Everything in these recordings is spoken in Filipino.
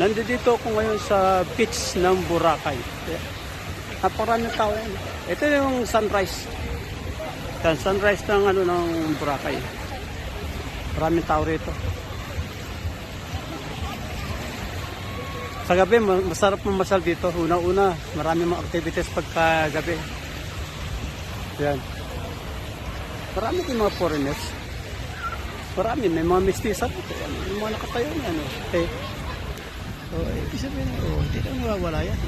Nandito ako ngayon sa beach ng Boracay. Naparaming tao yan. Ito yung sunrise. Yan, sunrise ng ano ng Boracay. Maraming tao rito. Sa gabi, ma- masarap mamasal dito. Una-una, marami mga activities pagka gabi. Yan. Marami din mga foreigners. Marami, may mga mestiza dito. Yan, Yung mga nakatayo na ano. Eh, oh, ibig sabihin, oh, hindi na mawawala yan.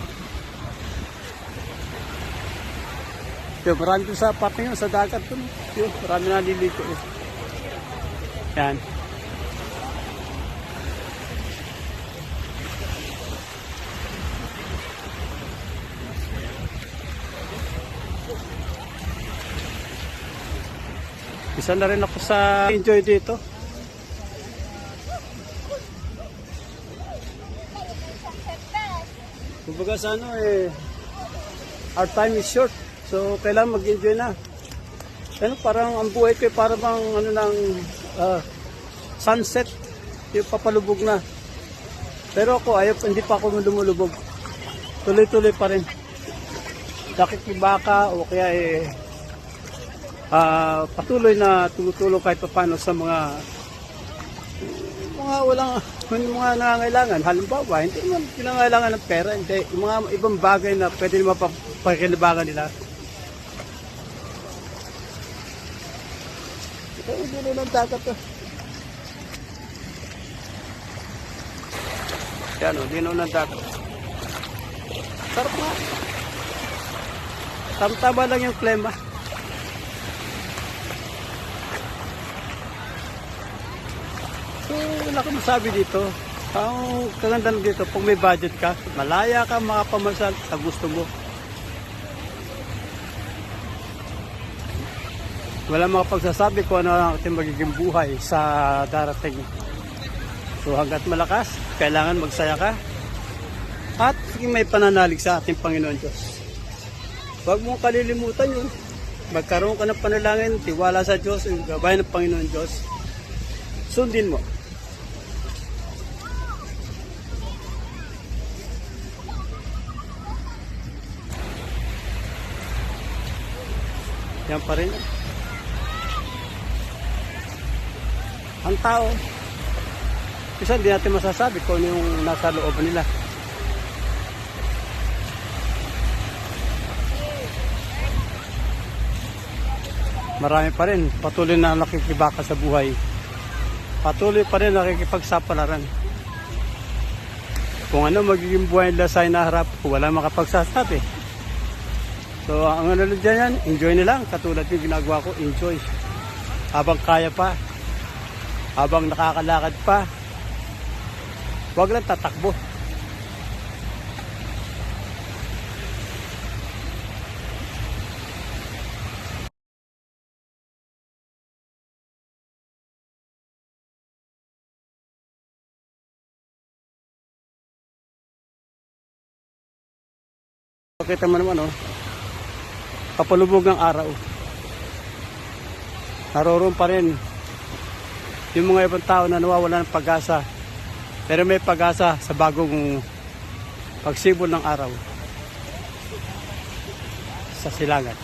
Yung marami doon sa parte yun, sa dagat doon. Yung marami na naliligo. Eh. Yan. Isa na rin ako sa enjoy dito. Kumbaga sa ano eh, our time is short. So, kailangan mag-enjoy na. Ano, parang ang buhay ko eh, parang bang ano ng ah, sunset. Yung papalubog na. Pero ako, ayaw, hindi pa ako lumulubog. Tuloy-tuloy pa rin. Nakikibaka o kaya eh, ah, patuloy na tumutulong kahit paano sa mga mga walang yung mga nangangailangan. Halimbawa, hindi naman kinangailangan ng pera. Hindi, yung mga ibang bagay na pwede naman pagkilibangan nila. Ito yung dulo ng dagat to. Yan o, dino ng dagat. Sarap nga. Tamtama lang yung klema. Wala kang masabi dito. Ang kaganda lang dito, pag may budget ka, malaya ka makapamasal sa gusto mo. Wala makapagsasabi kung ano ang ating magiging buhay sa darating. So hanggat malakas, kailangan magsaya ka at may pananalig sa ating Panginoon Diyos. Huwag mong kalilimutan yun. Magkaroon ka ng panalangin, tiwala sa Diyos, yung gabay ng Panginoon Diyos. Sundin mo. Yan pa rin. Ang tao, isa hindi natin masasabi kung ano yung nasa loob nila. Marami pa rin patuloy na nakikibaka sa buhay. Patuloy pa rin nakikipagsapalaran. Kung ano magiging buhay nila sa inaharap, wala makapagsasabi. So, ang ano lang dyan yan, enjoy na lang. Katulad yung ginagawa ko, enjoy. Habang kaya pa, habang nakakalakad pa, huwag lang tatakbo. Pakita mo naman, oh. Kapalubog ng araw. Naroon pa rin yung mga ibang tao na nawawala ng pag-asa. Pero may pag-asa sa bagong pagsibol ng araw sa silangan.